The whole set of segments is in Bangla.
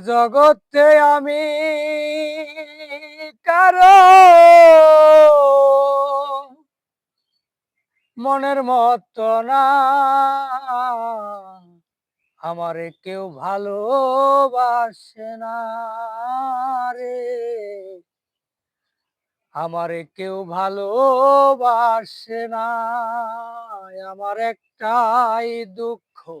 জগতে আমি কারও মনের মতো না। আমারে কেউ ভালোবাসে না রে। আমারে কেউ ভালোবাসে না। আমার একটাই দুঃখ।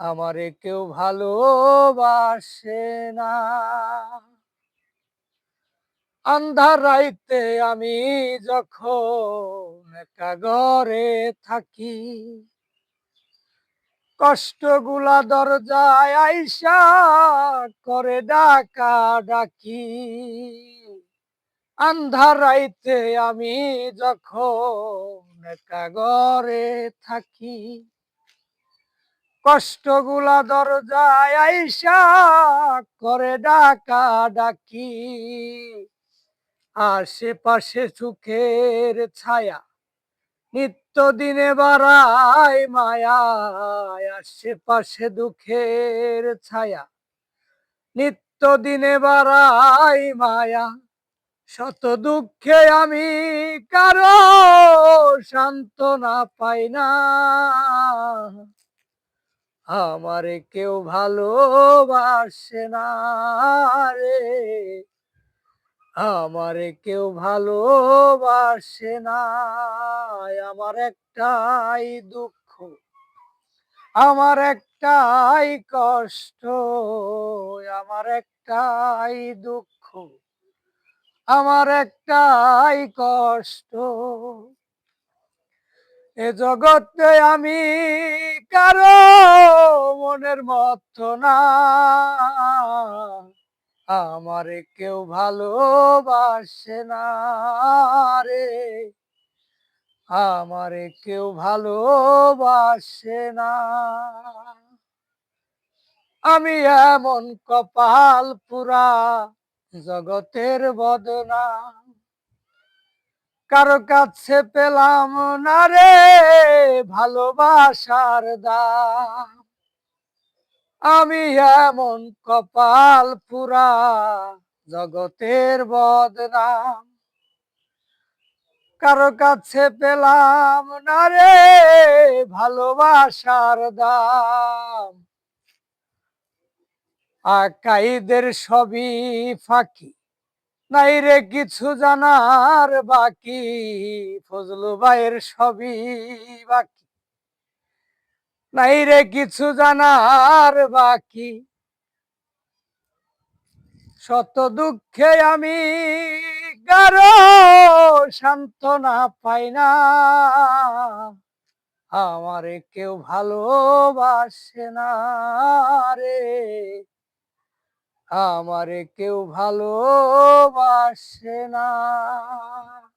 আমারে কেউ ভালোবাসে না। আন্ধার রাইতে আমি যখন একা ঘরে থাকি, কষ্টগুলা দরজায় আইসা করে ডাকা ডাকি আন্ধার রাইতে আমি যখন একা ঘরে থাকি কষ্টগুলা দরজায় আইসা করে ডাকা ডাকি আশেপাশে সুখের ছায়া নিত্য দিনে বাড়ায় মায়া। আশেপাশে দুঃখের ছায়া নিত্য দিনে বাড়াই মায়া। শত দুঃখে আমি কারও সান্ত্বনা পাই না। আমারে কেউ ভালোবাসে না রে। আমারে কেউ ভালোবাসে না, আমার একটাই দুঃখ, আমার একটাই কষ্ট, আমার একটাই দুঃখ, আমার একটাই কষ্ট। এ জগতে আমি কারও মনের মতো না। আমারে কেউ ভালোবাসে না রে। আমারে কেউ ভালোবাসে না। আমি এমন কপাল পুরা জগতের বদনা। কারও কাছে পেলাম না রে ভালোবাসার দাম। আমি এমন কপাল পুরা জগতের বদনাম। কারও কাছে পেলাম না রে ভালোবাসার দাম। আকাইদের সবই ফাঁকি, নাই রে কিছু জানার বাকি, ফজলু ভাইয়ের সবই বাকি। নাই রে কিছু জানার বাকি। শত দুঃখে আমি কারও সান্ত্বনা পাই না। আমারে কেউ ভালোবাসে না রে। আমারে কেউ ভালোবাসে না।